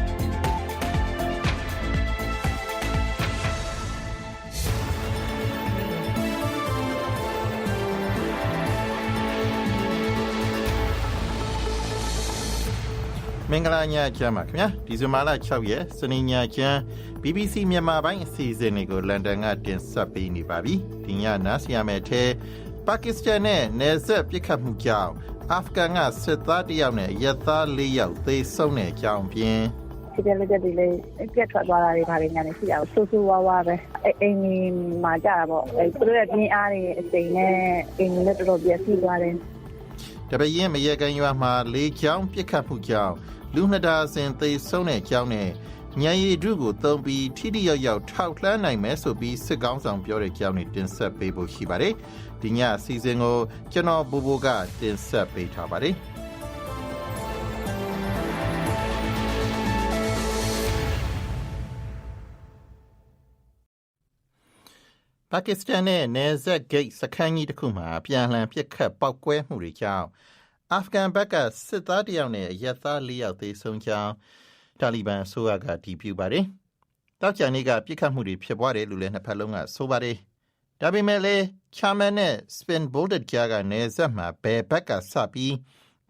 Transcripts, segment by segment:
။ မင်္ဂလာညချမ်းပါခင်ဗျာဒီဇင်ဘာလ6ရက်စနေညချမ်း BBC မြန်မာပိုင်းအစီအစဉ်တွေကိုလန်ဒန်ကတင်ဆက်ပေးနေပါပြီဒီညနားဆရာမယ်ထဲပါကစ္စတန်နဲ့နယ်စပ်ပြစ်ခတ်မှုကြောင့်အာဖဂန်ကစစ်သားတယောက်နဲ့ရဲသား၄ယောက်သေဆုံးတဲ့အကြောင်းပြင်းဒီတဲ့လက်ချက်တွေလည်းပြက်ထွက်သွားတာတွေဗာတွေညာနေရှိတာဆူဆူဝါဝါပဲအိမ်ကြီးမှာကြတာပေါ့အဲသူတို့ရဲ့ပြင်းအားတွေအစိမ်နဲ့အိမ်ကြီးလည်းတော်တော်ပြည့်စီးသွားတယ်တပရင်မရေကန်ရွာမှာလေးချောင်းပြစ်ခတ်မှုကြောင့် လူနှစ်ဒါဇင်သေဆုံးတဲ့အကြောင်းနဲ့ညံရည်ဒုကိုသုံးပြီးထိတိယောက်ယောက်ထောက်လှမ်းနိုင်မယ်ဆိုပြီးစစ်ကောင်းဆောင်ပြောတဲ့အကြောင်းနဲ့တင်ဆက်ပေးဖို့ရှိပါတယ်။ဒီညအစီအစဉ်ကိုကျွန်တော်ဘူဘူကတင်ဆက်ပေးထားပါတယ်။ပါကစ္စတန်နဲ့နယ်စပ်ဂိတ်စခန်းကြီးတစ်ခုမှာအပြန်အလှန်ပစ်ခတ်ပောက်ကွဲမှုတွေကြောင့် အာဖဂန်ဘက်ကစစ်သားတစ်ယောက်နဲ့အရက်သား၄ယောက်သေဆုံးကြောင်းတာလီဘန်အစိုးရကတည်ပြုပါတယ်။တောက်ချန်နေ့ကပြစ်ခတ်မှုတွေဖြစ်ပွားတယ်လို့လည်းနှစ်ဖက်လုံးကဆိုပါတယ်။ဒါပေမဲ့လည်းချာမန်နဲ့စပင်ဘိုဒတ်ကြားကနယ်စပ်မှာဘယ်ဘက်ကစပြီး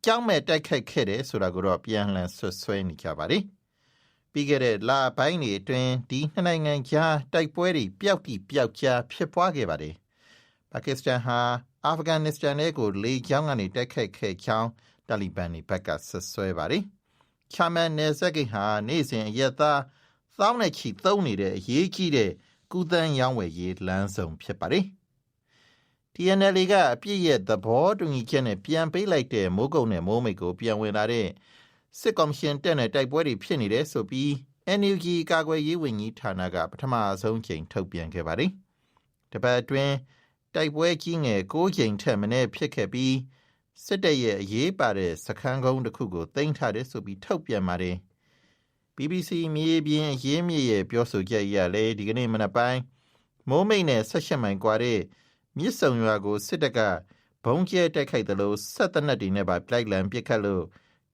ကြောင်းမဲ့တိုက်ခိုက်ခဲ့တယ်ဆိုတာကိုတော့ပြန်လှန်ဆွဆွဲနေကြပါတယ်။ပြီးခဲ့တဲ့လပိုင်းတွေအတွင်းဒီနှစ်နိုင်ငံကြားတိုက်ပွဲတွေပျောက်တိပျောက်ကြားဖြစ်ပွားခဲ့ပါတယ်။ပါကစ္စတန်ဟာ အာဖဂန်နစ္စတန်တွေကိုလေကြောင်းကနေတိုက်ခိုက်ခဲ့ကြောင်းတာလီဘန်တွေဘက်ကဆွဆွဲပါတယ်။ချာမန်နယ်စပ်ကိဟာနေ့စဉ်အရက်သားသောင်းနဲ့ချီသုံးနေတဲ့အရေးကြီးတဲ့ကုသန်းရောင်းဝယ်ရေးလမ်းဆောင်ဖြစ်ပါတယ်။ TNL ကအပြည့်ရဲ့သဘောတူညီချက်နဲ့ပြန်ပေးလိုက်တဲ့မိုးကုတ်နဲ့မိုးမိတ်ကိုပြန်ဝင်လာတဲ့စစ်ကော်မရှင်တက်တဲ့တိုက်ပွဲတွေဖြစ်နေတယ်ဆိုပြီး NUG ကာကွယ်ရေးဝန်ကြီးဌာနကပထမဆုံးချိန်ထုတ်ပြန်ခဲ့ပါတယ်။တပတ်အတွင်း တိုက်ပွဲကြီးငယ်6ချိန်ထက်မနည်းဖြစ်ခဲ့ပြီးစစ်တပ်ရဲ့အရေးပါတဲ့စခန်းကုန်းတစ်ခုကိုတင်ထားတယ်ဆိုပြီးထုတ်ပြန်ပါတယ်။ BBC မြေပြင်အရေးမြစ်ရဲ့ပြောဆိုချက်အရလည်းဒီကနေ့မနက်ပိုင်းမိုးမိတ်နဲ့ဆက်ရှက်မိုင်ကွာတဲ့မြစ်စုံရွာကိုစစ်တပ်ကဘုံကျဲတိုက်ခိုက်တယ်လို့ဆက်တနက်တွေနဲ့ပါပြိုက်လံပစ်ခတ်လို့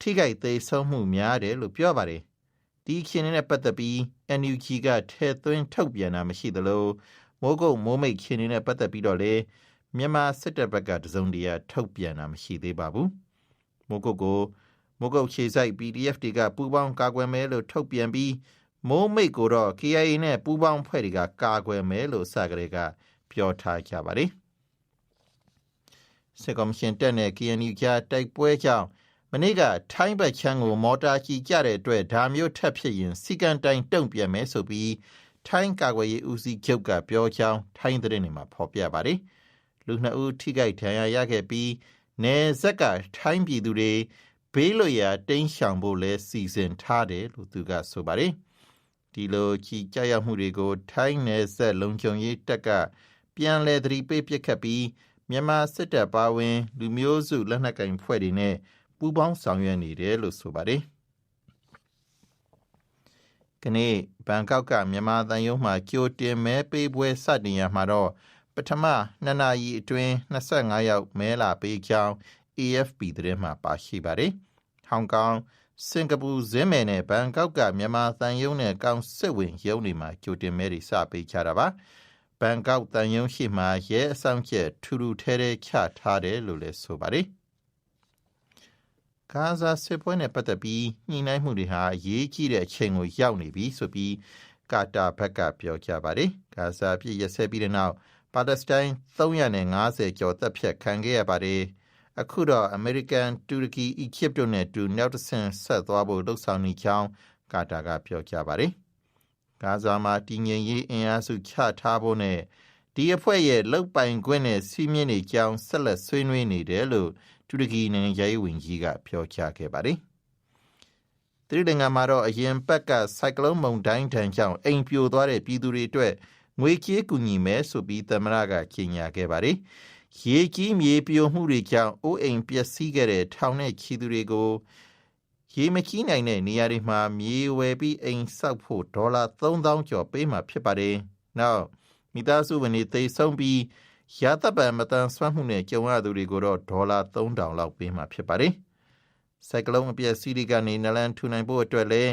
ထိခိုက်သေးဆုံးမှုများတယ်လို့ပြောပါတယ်။ဒီခင်းနဲ့ပတ်သက်ပြီး NUG ကထဲသွင်းထုတ်ပြန်တာမရှိသလို မိုးကုတ်မိုးမိတ်ခင်းနဲ့ပတ်သက်ပြီးတော့လေမြန်မာစစ်တပ်ဘက်ကတစုံတရာထုတ်ပြန်တာမရှိသေးပါဘူး။မိုးကုတ်ကိုမိုးကုတ်ခြေစိုက် PDF တွေကပူးပေါင်းကာကွယ်မယ်လို့ထုတ်ပြန်ပြီးမိုးမိတ်ကိုတော့ KIA နဲ့ပူးပေါင်းဖွဲ့တွေကကာကွယ်မယ်လို့စကားတွေကပြောထားကြပါတယ်။စစ်ကောင်ရှင်တက်တဲ့ KNU ကြားတိုက်ပွဲကြောင့်မနေ့ကထိုင်းဘက်ချမ်းကိုမော်တာကြီးကြတဲ့အတွက်ဒါမျိုးထပ်ဖြစ်ရင်စီကန်တိုင်တုံ့ပြန်မယ်ဆိုပြီး ထိုင်းကာကွယ်ရေးဦးစီးချုပ်ကပြောကြောင်းထိုင်းသတင်းတွေမှာဖော်ပြပါတယ်။လူနှစ်ဦးထိခိုက်ဒဏ်ရာရခဲ့ပြီးနယ်ဇက်ကထိုင်းပြည်သူတွေဘေးလွတ်ရာတိမ်းရှောင်ဖို့လဲစီစဉ်ထားတယ်လို့သူကဆိုပါတယ်။ဒီလိုကြီးကြရောက်မှုတွေကို ထိုင်းနယ်ဇက်လုံခြုံရေးတပ်ကပြန်လည်သတိပေးပစ်ခတ်ပြီးမြန်မာစစ်တပ်ပါဝင် လူမျိုးစုလက်နက်ကင်ဖွဲ့တွေနဲ့ပူးပေါင်းဆောင်ရွက်နေတယ်လို့ဆိုပါတယ်။ ကနေ့ဘန်ကောက်ကမြန်မာတန်ယုံမှာကြိုတင်မဲပေးပွဲစတင်ရမှာတော့ပထမ2နာရီအတွင်း25ရောက်မဲလာပေးကြောင်း AFP သတင်းမှာပါရှိပါတယ်။ဟောင်ကောင်စင်ကာပူဇင်းမယ်နဲ့ဘန်ကောက်ကမြန်မာတန်ယုံနဲ့ကောင်စစ်ဝင်ရုံးတွေမှာကြိုတင်မဲတွေစပေးကြတာပါ။ဘန်ကောက်တန်ယုံရှိမှာရဲအဆောင်ချက်ထူထူထဲထဲချထားတယ်လို့လည်းဆိုပါတယ်။ ဂါဇာစစ်ပွဲနဲ့ပတ်သက်ပြီးညှိနှိုင်းမှုတွေဟာအရေးကြီးတဲ့အချိန်ကိုရောက်နေပြီဆိုပြီးကာတာဘက်ကပြောကြပါတယ်။ဂါဇာပြည့်ရစဲပြီးတဲ့နောက်ပါလက်စတိုင်း350ကျော်တပ်ဖြတ်ခံခဲ့ရပါတယ်။အခုတော့အမေရိကန်၊တူရကီ၊အီဂျစ်တို့နဲ့တူနောက်တစ်ဆင့်ဆက်သွားဖို့လှုံ့ဆော်နေကြောင်းကာတာကပြောကြပါတယ်။ဂါဇာမှာတည်ငြိမ်ရေးအင်အားစုချထားဖို့နဲ့ဒီအဖွဲ့ရဲ့လုတ်ပိုင်ခွင့်နဲ့စီးမြင့်နေကြောင်းဆက်လက်ဆွေးနွေးနေတယ်လို့ တူရကီနိုင်ငံရေးဝန်ကြီးကပြောကြားခဲ့ပါတယ်။သီရိလင်္ကာမှာတော့အရင်ပတ်ကစိုက်ကလုန်းမုန်တိုင်းတန်ကြောင့်အိမ်ပြိုသွားတဲ့ပြည်သူတွေအတွက်ငွေကြေးကူညီမယ်ဆိုပြီးသမရကကြေညာခဲ့ပါတယ်။ရေကြီးမြေပြိုမှုတွေကြောင့်အိုးအိမ်ပျက်စီးခဲ့တဲ့ထောင်နဲ့ချီသူတွေကိုရေမကြီးနိုင်တဲ့နေရာတွေမှာမြေဝယ်ပြီးအိမ်ဆောက်ဖို့ဒေါ်လာ3000ကျော်ပေးမှဖြစ်ပါတယ်။နောက်မိသားစုဝင်တွေသေဆုံးပြီး ရသပံမတန်ဆွမ်းမှုနဲ့ကြုံရသူတွေကိုတော့ဒေါ်လာ3000လောက်ပေးမှာဖြစ်ပါတယ်။စိုက်ကလုံးအပြည့်စီးရီကနေနလန်ထူနိုင်ဖို့အတွက်လည်း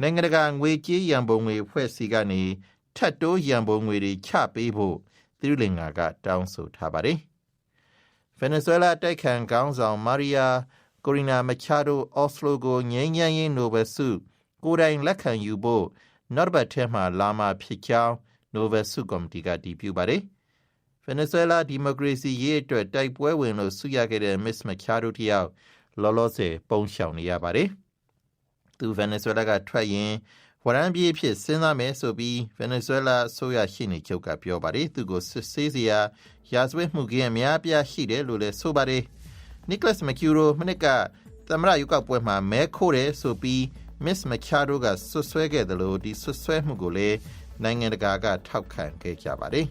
နိုင်ငံတကာငွေကြေးရန်ပုံငွေဖွဲ့စည်းကနေထတ်တိုးရန်ပုံငွေတွေချပေးဖို့သီရိလင်္ကာကတောင်းဆိုထားပါတယ်။ဗင်နီဇွဲလားတိုက်ခံခေါင်းဆောင်မာရီယာကိုရီနာမချာဒိုအော်စလိုကိုငြိမ်းချမ်းရေးနိုဘယ်ဆုကိုယ်တိုင်လက်ခံယူဖို့နောက်တစ်ပတ်ထဲမှာလာမှာဖြစ်ကြောင်းနိုဘယ်ဆုကော်မတီကတည်ပြုပါတယ်။ ဗင်နီဇွဲလားဒီမိုကရေစီရေးအတွက်တိုက်ပွဲဝင်လို့ဆုရခဲ့တဲ့မစ္စမချာဒိုတယောက်လောလောဆယ်ပုံရှောင်နေရပါတယ်။သူဗင်နီဇွဲလားကထွက်ရင်ဝရန်ပြေးဖြစ်စဉ်းစားမယ်ဆိုပြီးဗင်နီဇွဲလားအစိုးရရှိနေချုပ်ကပြောပါတယ်။သူကိုစစ်ဆေးစရာရာဇဝတ်မှုကြီးအများပြားရှိတယ်လို့လည်းဆိုပါတယ်။ Nicholas Macuro မနစ်ကသမရယူကပွဲမှာမဲခိုးတယ်ဆိုပြီး Miss Machado ကဆွဆွဲခဲ့တယ်လို့ဒီဆွဆွဲမှုကိုလည်းနိုင်ငံတကာကထောက်ခံခဲ့ကြပါတယ်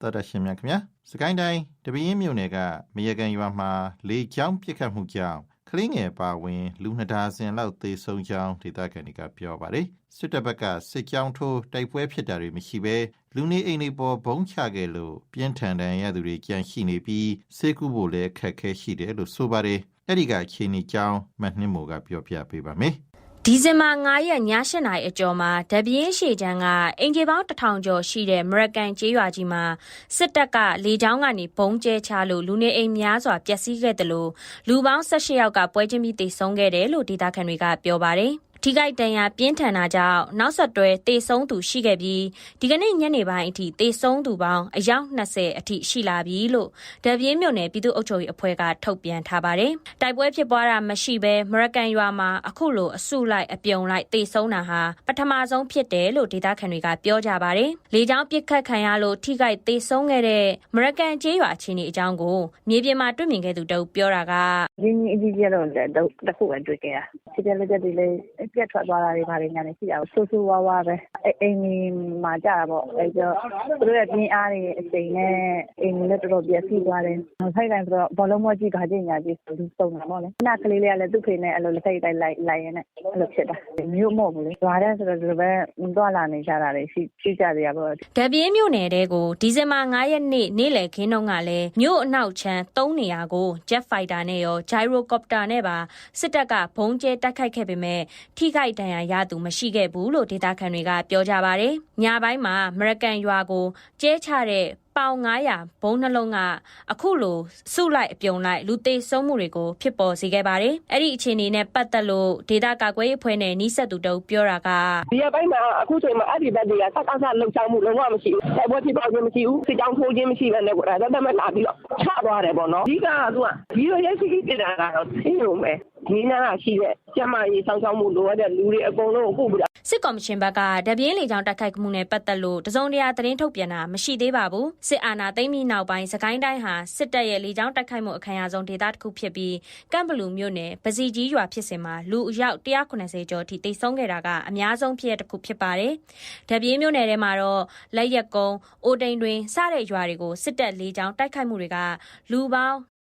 တော်တရှင်များခင်ဗျာစကိုင်းတိုင်းတပင်းမြို့နယ်ကမရကန်ရွာမှာလေကြောင်းပစ်ခတ်မှုကြောင့်ကလေးငယ်ပါဝင်လူနှစ်ဒါဇင်လောက်သေဆုံးကြောင်းဒေသခံတွေကပြောပါတယ်စစ်တပ်ဘက်ကစစ်ကြောင်းထိုးတိုက်ပွဲဖြစ်တာတွေမရှိဘဲလူနေအိမ်တွေပေါ်ဘုံချခဲ့လို့ပြင်းထန်တဲ့ရသူတွေကြန့်ရှိနေပြီးစေကူဖို့လည်းခက်ခဲရှိတယ်လို့ဆိုပါတယ်အဲ့ဒီကအခြေအနေကြောင်းမနှင်းမို့ကပြောပြပေးပါမယ် ဒီဇင်ဘာ9ရက်ည8နာရီအကျော်မှာဒပြင်းရှေချမ်းကအင်ဂျီပေါင်းတစ်ထောင်ကျော်ရှိတဲ့မရကန်ကျေးရွာကြီးမှာစစ်တပ်ကလေကြောင်းကနေဘုံကျဲချလို့လူနေအိမ်များစွာပျက်စီးခဲ့တယ်လို့လူပေါင်း18ယောက်ကပွဲချင်းပြီးတေဆုံးခဲ့တယ်လို့ဒေသခံတွေကပြောပါတယ်။ ထိခိုက်ဒဏ်ရာပြင်းထန်တာကြောင့်နောက်ဆက်တွဲတေဆုံးသူရှိခဲ့ပြီးဒီကနေ့ညနေပိုင်းအထိတေဆုံးသူပေါင်းအယောက်20အထိရှိလာပြီလို့ဒပြင်းမြို့နယ်ပြည်သူ့အုပ်ချုပ်ရေးအဖွဲ့ကထုတ်ပြန်ထားပါတယ်။တိုက်ပွဲဖြစ်ပွားတာမရှိဘဲမရကန်ရွာမှာအခုလိုအစုလိုက်အပြုံလိုက်တေဆုံးတာဟာပထမဆုံးဖြစ်တယ်လို့ဒေသခံတွေကပြောကြပါတယ်။လေကြောင်းပစ်ခတ်ခံရလို့ထိခိုက်တေဆုံးခဲ့တဲ့မရကန်ကျေးရွာချင်းဒီအကြောင်းကိုမြေပြင်မှာတွေ့မြင်ခဲ့သူတအုပ်ပြောတာကရင်းကြီးအကြီးကျယ်တော့တစ်ခုပဲတွေ့ခဲ့တာဖြစ်တဲ့လက်ချက်တွေလည်းပြက်ထွက်သွားတာတွေဘာတွေညာနေရှိတာဆိုးဆိုးဝါးဝါပဲအိမ်ကြီးမှာကြတာပေါ့အဲကျသူတို့ရဲ့ပြင်းအားတွေအချိန်နဲ့အိမ်လည်းတော်တော်ပြက်စီးသွားတယ်ဖိုက်တိုင်းဆိုတော့ဘောလုံးမကြီးကကြင်ညာကြီးဆိုသူစုံတာပေါ့လေနာကလေးလေးကလည်းသူ့ဖေနဲ့အဲ့လိုလက်ထိတ်တိုင်းလိုက်လိုက်ရင်လည်းအဲ့လိုဖြစ်တာမြို့မို့ဘူးလေဇွာတဲ့ဆိုတော့ဒီလိုပဲသွားလာနေကြတာတွေရှိရှိကြတယ်ပေါ့ဒပြင်းမြို့နယ်တဲကိုဒီဇင်ဘာ9ရက်နေ့နေ့လယ်ခင်းတုန်းကလည်းမြို့အနောက်ချမ်း၃နေရာကို Jet Fighter နဲ့ရော Gyrocopter နဲ့ပါစစ်တပ်ကဘုံကျဲတိုက်ခိုက်ခဲ့ပေမဲ့ထိခိုက်ဒဏ်ရာရသူမရှိခဲ့ဘူးလို့ဒေသခံတွေကပြောကြပါတယ်။ညပိုင်းမှာမရကန်ရွာကိုကျဲချတဲ့ပေါင်900ဘုံနှလုံးကအခုလိုစုလိုက်အပြုံလိုက်လူသေးဆုံးမှုတွေကိုဖြစ်ပေါ်စေခဲ့ပါတယ်။အဲ့ဒီအခြေအနေနဲ့ပတ်သက်လို့ဒေတာကာကွယ်ရေးအဖွဲ့နဲ့နှိဆက်သူတုပ်ပြောတာကဒီရက်ပိုင်းမှာအခုချိန်မှာအဲ့ဒီဘက်တွေကစကားစလှုပ်ရှားမှုလုံးဝမရှိဘူး။တိုက်ပွဲဖြစ်ပွားခြင်းမရှိဘူး။စစ်ကြောင်းထိုးခြင်းမရှိဘဲနဲ့ကိုယ်ဒါသက်သက်လာပြီးတော့ချသွားတယ်ပေါ့နော်။အဓိကကသူကဒီလိုရက်ရှိဖြစ်တာကတော့သိရုံပဲ။ ဒီနားကရှိတဲ့ကျမကြီးစောင်းချောင်းမှုလိုအပ်တဲ့လူတွေအကုန်လုံးကိုပို့ပြီးစစ်ကော်မရှင်ဘက်ကတပြင်းလေကြောင်းတိုက်ခိုက်မှုနဲ့ပတ်သက်လို့တစုံတရာသတင်းထုတ်ပြန်တာမရှိသေးပါဘူးစစ်အာဏာသိမ်းပြီးနောက်ပိုင်းစကိုင်းတိုင်းဟာစစ်တပ်ရဲ့လေကြောင်းတိုက်ခိုက်မှုအခမ်းအနားဆုံးဒေသတစ်ခုဖြစ်ပြီးကမ်ဘလူမြို့နယ်ပစီကြီးရွာဖြစ်စဉ်မှာလူအယောက်190ကျော်ထိတိတ်ဆုံးခဲ့တာကအများဆုံးဖြစ်ရတစ်ခုဖြစ်ပါတယ်တပြင်းမြို့နယ်ထဲမှာတော့လက်ရက်ကုန်းအိုတိန်တွင်စတဲ့ရွာတွေကိုစစ်တပ်လေကြောင်းတိုက်ခိုက်မှုတွေကလူပေါင်းအ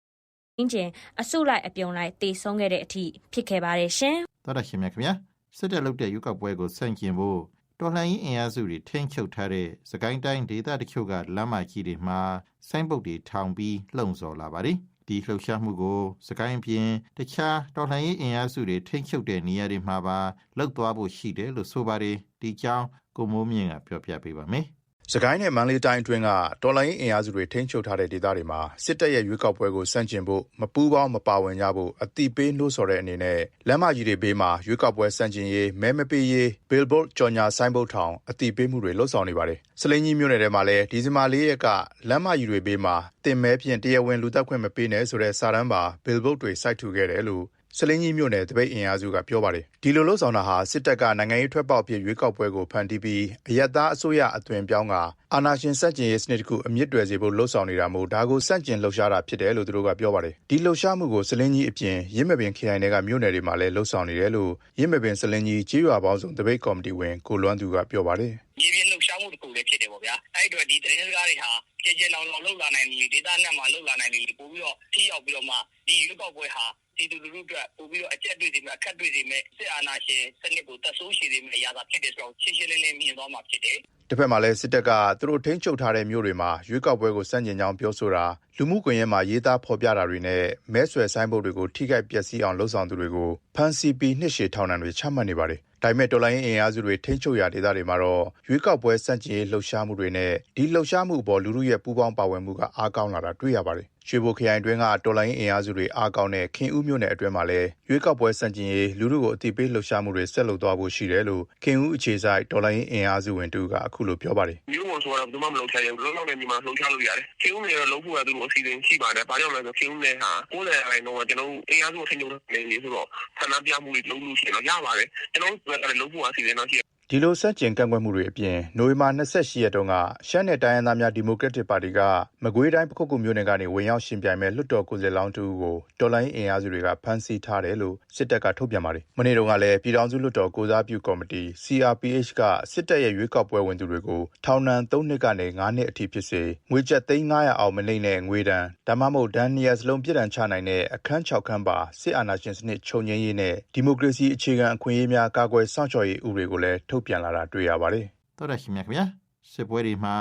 င်းကျင်အစုလိုက်အပြုံလိုက်တေဆုံးခဲ့တဲ့အထိဖြစ်ခဲ့ပါတယ်ရှင်တော်တရှင်များခင်ဗျာစစ်တပ်လုပ်တဲ့ရွေးကောက်ပွဲကိုဆန့်ကျင်ဖို့တော်လှန်ရေးအင်အားစုတွေထိန်းချုပ်ထားတဲ့စကိုင်းတိုင်းဒေသတချို့ကလမ်းမကြီးတွေမှာဆိုင်းပုတ်တွေထောင်ပြီးလှုံ့ဆော်လာပါတယ်ဒီလှုပ်ရှားမှုကိုစကိုင်းပြင်တခြားတော်လှန်ရေးအင်အားစုတွေထိန်းချုပ်တဲ့နေရာတွေမှာပါလှုပ်သွားဖို့ရှိတယ်လို့ဆိုပါတယ်ဒီကြောင်းကိုမိုးမြင့်ကပြောပြပေးပါမယ် စကိုင်းနဲ့ မန္တလေးတိုင်းအတွင်းက တော်လိုင်းအင်အားစုတွေ ထိန်းချုပ်ထားတဲ့ ဒေသတွေမှာ စစ်တပ်ရဲ့ ရွေးကောက်ပွဲကိုစန့်ကျင်ဖို့ မပူးပေါင်း မပါဝင်ကြဖို့အတိပေးနှိုးဆော်တဲ့အနေနဲ့ လမ်းမကြီးတွေဘေးမှာ ရွေးကောက်ပွဲစန့်ကျင်ရေး မဲမပေးရေး billboard ကြော်ညာဆိုင်းဘုတ်ထောင်အတိပေးမှုတွေလှုပ်ဆောင်နေပါတယ်။စလင်းကြီးမြို့နယ်ထဲမှာလည်း ဒီဇင်ဘာ ၄ ရက်က လမ်းမကြီးတွေဘေးမှာတင်မဲဖြင့် တရားဝင်လူသက်ခွင့်မပေးနဲ့ ဆိုတဲ့ စာတမ်းပါ billboard တွေ စိုက်ထူခဲ့တယ်လို့ စလင်းကြီးမြို့နယ်တပိတ်အင်အားစုကပြောပါတယ်ဒီလိုလှုပ်ဆောင်တာဟာစစ်တပ်ကနိုင်ငံရေးထွက်ပေါက်ဖြစ်ရွေးကောက်ပွဲကိုဖန်တီးပြီးအယက်သားအစိုးရအသွင်ပြောင်းကအာဏာရှင်စက်ကျင်ရေးစနစ်တစ်ခုအမြင့်တွယ်စေဖို့လှုပ်ဆောင်နေတာမို့ဒါကိုစန့်ကျင်လှုပ်ရှားတာဖြစ်တယ်လို့သူတို့ကပြောပါတယ်ဒီလှုပ်ရှားမှုကိုစလင်းကြီးအပြင်ရင်းမပင်ခရိုင်တွေကမြို့နယ်တွေမှာလည်းလှုပ်ဆောင်နေတယ်လို့ရင်းမပင်စလင်းကြီးကြေးရွာပေါင်းစုံတပိတ်ကော်မတီဝင်ကိုလွမ်းသူကပြောပါတယ်မြေပြင်လှုပ်ရှားမှုမှုတစ်ခုလည်းဖြစ်တယ်ပေါ့ဗျာအဲ့အတွက်ဒီသတင်းစကားတွေဟာကြေကြေလောင်လောင်လောက်လာနိုင်တယ်ဒေသနဲ့မှာလောက်လာနိုင်တယ်ပို့ပြီးတော့ထိရောက်ပြီးတော့မှဒီရွေးကောက်ပွဲဟာ ဒီလူလူတို့အတွက် ပို့ပြီးတော့ အကျက်တွေ့စေမယ်အခက်တွေ့စေမယ်စစ်အာဏာရှင်စနစ်ကိုတပ်ဆိုးရှိစေမယ်အရာသာဖြစ်တယ်ဆိုတော့ရှင်းရှင်းလင်းလင်း မြင်သွားမှာဖြစ်တယ်တစ်ဖက်မှာလည်း စစ်တပ်က သူတို့ထိန်းချုပ်ထားတဲ့မြို့တွေမှာ ရွေးကောက်ပွဲကိုစန့်ကျင်ကြောင်း ပြောဆိုတာ လူမှုကွန်ရက်မှာ ရေးသားဖော်ပြတာတွေနဲ့ မဲဆွယ်ဆိုင်ဘုတ်တွေကို ထိခိုက်ပျက်စီးအောင်လှုံ့ဆော်သူတွေကို ဖမ်းဆီးပြီး နှစ်ရှည်ထောင်ဒဏ်တွေ ချမှတ်နေပါတယ်။ဒါပေမဲ့ တော်လိုင်းအင်အားစုတွေ ထိန်းချုပ်ရာဒေသတွေမှာတော့ ရွေးကောက်ပွဲစန့်ကျင်ရေး လှုပ်ရှားမှုတွေနဲ့ ဒီလှုပ်ရှားမှုအပေါ် လူမှုရဲ့ ပူးပေါင်းပါဝင်မှုက အားကောင်းလာတာ တွေ့ရပါတယ်။ ရွှေဘိုခရိုင်တွင်းက တော်လိုင်းအင်အားစုတွေအားကောင်းတဲ့ ခင်ဦးမြို့နယ်အတွင်းမှာလည်း ရွေးကောက်ပွဲစန့်ကျင်ရေး လူမှုကိုအတိပေးလှုပ်ရှားမှုတွေ ဆက်လုပ်သွားဖို့ရှိတယ်လို့ ခင်ဦးအခြေဆိုင်တော်လိုင်းအင်အားစုဝင်တူကအခုလိုပြောပါတယ်မျိုးဝန်ဆိုတာ ဘယ်သူမှ မလုပ်ချင်ဘူးလုံးလုံးနဲ့ညီမလှုပ်ရှားလို့ရတယ်။ခင်ဦးနယ်တော့ လုံးဖို့ရသူတို့အစီအစဉ်ရှိပါတယ်။ဘာကြောင့်လဲဆိုခင်ဦးနယ်ဟာ90ရာခိုင်နှုန်းက ကျွန်တော်တို့ အင်အားစုထိန်းချုပ်နေနေဆိုတော့ဌာနပြမှုတွေလုံးလို့ရှိရင်တော့ ရပါတယ်။ကျွန်တော်တို့ကလည်း လုံးဖို့ အစီအစဉ်တော့ ရှိ ဒီလိုစန့်ကျင်ကန့်ကွက်မှုတွေအပြင် နိုဝင်ဘာ28ရက်တုန်းက ရှမ်းနယ်တိုင်းရင်းသားများ ဒီမိုကရက်တစ်ပါတီက မကွေးတိုင်း ပခုတ်ကူမြို့နယ်ကနေ ဝင်ရောက်ရှင်ပြိုင်မဲ့လွှတ်တော်ကိုယ်စားလောင်းတူကို တော်လိုင်းအင်အားစုတွေက ဖမ်းဆီးထားတယ်လို့ စစ်တပ်က ထုတ်ပြန်ပါတယ်။မနေ့တုန်းကလည်း ပြည်ထောင်စုလွှတ်တော် ကိုစားပြုကော်မတီ CRPH က စစ်တပ်ရဲ့ ရွေးကောက်ပွဲဝင်သူတွေကို ထောင်ဒဏ်3နှစ်ကနေ9နှစ်အထိဖြစ်စေ ငွေကျပ်3,900အောင်မနှိမ့်တဲ့ ငွေဒဏ် ဒါမှမဟုတ် ဒဏ်နှစ်ရပ်စလုံး ပြစ်ဒဏ်ချနိုင်တဲ့ အခန်း6ခန်းပါ စစ်အာဏာရှင်စနစ် ချုပ်ငြိမ်းရေးနဲ့ ဒီမိုကရေစီ အခြေခံအခွင့်အရေးများ ကာကွယ်စောင့်ရှောက်ရေး ဥပဒေကိုလည်း ထုတ်ပြန်လာတာတွေ့ရပါတယ်တော်ရရှိမြခင်ဗျာစစ်ပွဲတွေမှာ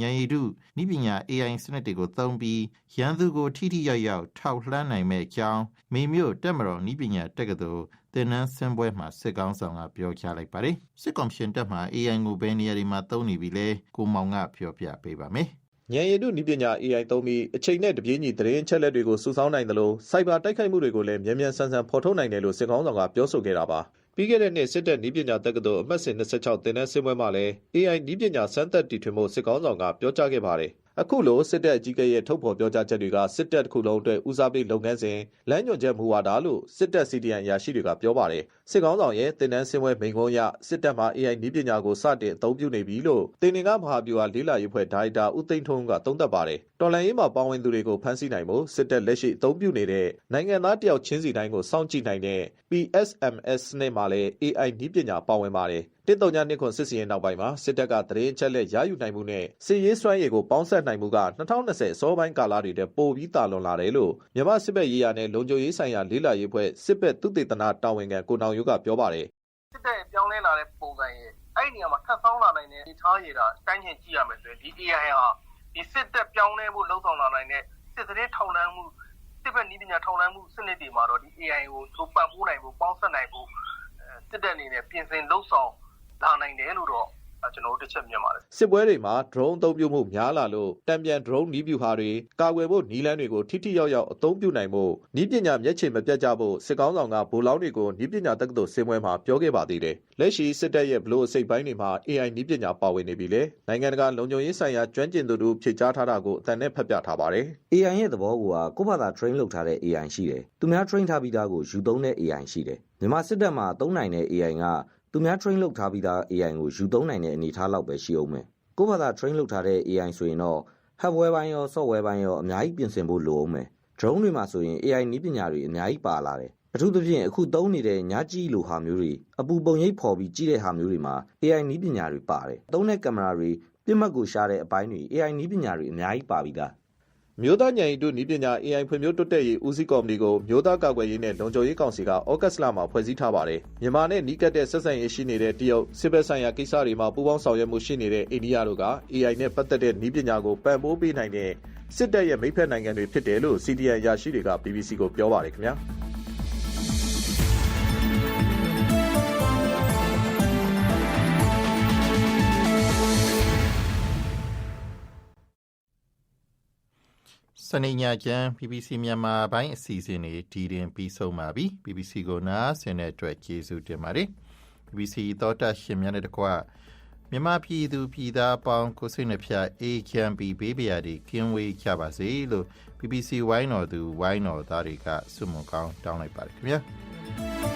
ဉာဏ်ရည်တုနိပညာ AI စနစ်တွေကိုသုံးပြီးရန်သူကိုထိထိရောက်ရောက်ထောက်လှမ်းနိုင်မဲ့အကြောင်းမိမျိုးတက်မတော်နိပညာတက္ကသိုလ်တင်နန်းစင်ပွဲမှာစစ်ကောင်းဆောင်ကပြောကြားလိုက်ပါတယ်စစ်ကော်မရှင်တက်မှာ AI ကိုဘယ်နေရာတွေမှာသုံးနေပြီလဲကိုမောင်ကပြောပြပေးပါမယ်ဉာဏ်ရည်တုနည်းပညာ AI သုံးပြီးအချိန်နဲ့တပြေးညီသတင်းအချက်လက်တွေကိုစုဆောင်းနိုင်တယ်လို့စိုက်ဘာတိုက်ခိုက်မှုတွေကိုလည်းမြန်မြန်ဆန်ဆန်ဖော်ထုတ်နိုင်တယ်လို့စစ်ကောင်းဆောင်ကပြောဆိုခဲ့တာပါ ပြီးခဲ့တဲ့နှစ်စစ်တပ်နည်းပညာတက္ကသိုလ်အမှတ်စဉ်26တင်တဲ့ဆင်းပွဲမှာလည်း AI နည်းပညာစမ်းသပ်တည်ထွင်မှုစစ်ကောင်းဆောင်ကပြောကြားခဲ့ပါတယ်အခုလိုစစ်တပ်အကြီးအကဲရဲ့ထုတ်ဖော်ပြောကြားချက်တွေကစစ်တပ်တစ်ခုလုံးအတွက်ဦးစားပေးလုပ်ငန်းစဉ်လမ်းညွှန်ချက်မူဝါဒလို့စစ်တပ် CDN အရာရှိတွေကပြောပါတယ် စစ်ကောင်းဆောင်ရဲ့တင်နန်းဆင်းပွဲမိန့်ခွန်းအရစစ်တပ်မှာ AI နည်းပညာကိုစတင်အသုံးပြုနေပြီလို့တင်နင်ကမဟာဗျူဟာလေးလာရေးဖွဲ့ဒါရိုက်တာဦးသိန်းထွန်းကသုံးသပ်ပါတယ်တော်လန်ရေးမှာပါဝင်သူတွေကိုဖမ်းဆီးနိုင်ဖို့စစ်တပ်လက်ရှိအသုံးပြုနေတဲ့နိုင်ငံသားတယောက်ချင်းစီတိုင်းကိုစောင့်ကြည့်နိုင်တဲ့ PSMS နဲ့မှာလည်း AI နည်းပညာပါဝင်ပါတယ်တစ်တုံညာနှစ်ခွန်စစ်စီရင်နောက်ပိုင်းမှာစစ်တပ်ကသတင်းအချက်လက်ရယူနိုင်မှုနဲ့စစ်ရေးစွမ်းရည်ကိုပေါင်းစပ်နိုင်မှုက2020အစောပိုင်းကာလတွေတည်းပိုပြီးတာလွန်လာတယ်လို့မြန်မာစစ်ဘက်ရေးရာနဲ့လုံခြုံရေးဆိုင်ရာလေးလာရေးဖွဲ့စစ်ဘက်သုတေသနတာဝန်ခံကိုနောင်ယုကပြောပါတယ်စစ်တပ်ပြောင်းလဲလာတဲ့ပုံစံရဲ့အဲ့ဒီနေရာမှာထပ်ဆောင်းလာနိုင်တဲ့ဒီထားရတာတိုင်းချင်းကြည့်ရမယ်ဆိုရင်ဒီ AI ဟာဒီစစ်တပ်ပြောင်းလဲဖို့လှုံ့ဆော်လာနိုင်တဲ့စစ်သတင်းထောက်လှမ်းမှုစစ်ဘက်နည်းပညာထောက်လှမ်းမှုစနစ်တွေမှာတော့ဒီ AI ကိုသူပံ့ပိုးနိုင်ဖို့ပေါင်းစပ်နိုင်ဖို့စစ်တပ်အနေနဲ့ပြင်ဆင်လှုပ်ဆောင်လာနိုင်တယ်လို့တော့ ကျွန်တော်တို့တစ်ချက်မြင်ပါတယ်စစ်ပွဲတွေမှာ drone အသုံးပြုမှုများလာလို့တံပြန် drone နီးဗျူဟာတွေကာကွယ်ဖို့နီးလန်းတွေကိုထိထိရောက်ရောက်အသုံးပြုနိုင်ဖို့နီးပညာမျက်ခြေမပြတ်ကြဖို့စစ်ကောင်းဆောင်ကဗိုလ်လောင်းတွေကိုနီးပညာတက္ကသိုလ်စင်ပွဲမှာပြောခဲ့ပါသေးတယ်။လက်ရှိစစ်တပ်ရဲ့ဘလို့အစိတ်ပိုင်းတွေမှာ AI နီးပညာပါဝင်နေပြီလေ။နိုင်ငံတကာလုံခြုံရေးဆိုင်ရာကျွမ်းကျင်သူတို့ဖြည့်ကြားထားတာကိုအတန်နဲ့ဖတ်ပြထားပါတယ် AI ရဲ့သဘောကကိုယ့်ဘာသာ train လုပ်ထားတဲ့ AI ရှိတယ်။သူများ train ထားပြီးသားကိုယူသုံးတဲ့ AI ရှိတယ်။မြန်မာစစ်တပ်မှာသုံးနိုင်တဲ့ AI က သူများ train လုပ်ထားပြီးသား AI ကိုယူသုံးနိုင်တဲ့အနေအထားလောက်ပဲရှိအောင်မယ်။ကိုယ့်ဘာသာ train လုပ်ထားတဲ့ AI ဆိုရင်တော့ hardware ဘိုင်းရော software ဘိုင်းရောအများကြီးပြင်ဆင်ဖို့လိုအောင်မယ်။ drone တွေမှာဆိုရင် AI နည်းပညာတွေအများကြီးပါလာတယ်။အထူးသဖြင့်အခုသုံးနေတဲ့ညကြည့်လိုဟာမျိုးတွေအပူပုံရိပ်ဖော်ပြီးကြည့်တဲ့ဟာမျိုးတွေမှာ AI နည်းပညာတွေပါတယ်။သုံးတဲ့ကင်မရာတွေပြစ်မှတ်ကိုရှားတဲ့အပိုင်းတွေ AI နည်းပညာတွေအများကြီးပါပြီးသား။ မြို့သားညံရီတို့နီးပညာ AI ဖွံ့ဖြိုးတိုးတက်ရေးဦးစီးကော်မတီကိုမြို့သားကာကွယ်ရေးနဲ့လုံခြုံရေးကောင်စီကဩဂတ်စ်လမှာဖွဲ့စည်းထားပါတယ်။မြန်မာနဲ့နီးကပ်တဲ့ဆက်ဆံရေးရှိနေတဲ့တရုတ်စစ်ဘက်ဆိုင်ရာကိစ္စတွေမှာပူးပေါင်းဆောင်ရွက်မှုရှိနေတဲ့အိန္ဒိယတို့က AI နဲ့ပတ်သက်တဲ့နီးပညာကိုပံ့ပိုးပေးနိုင်တဲ့စစ်တပ်ရဲ့မိဖက်နိုင်ငံတွေဖြစ်တယ်လို့ CDN ရရှိတွေက BBC ကိုပြောပါတယ်ခင်ဗျာ။။ စနေညချမ်း BBC မြန်မာပိုင်းအစီအစဉ်တွေဒီရင်ပြီးဆုံးပါပြီ။ BBC ကိုနားဆင်တဲ့အတွက်ကျေးဇူးတင်ပါတယ်။ BBC သောတာရှင်များနဲ့တကွမြန်မာပြည်သူပြည်သားပေါင်းကိုစိတ်နှဖျားအေးချမ်းပြီးဘေးပရာတွေကင်းဝေးကြပါစေလို့ BBC ဝိုင်းတော်သူဝိုင်းတော်သားတွေကဆုမွန်ကောင်းတောင်းလိုက်ပါတယ်ခင်ဗျာ။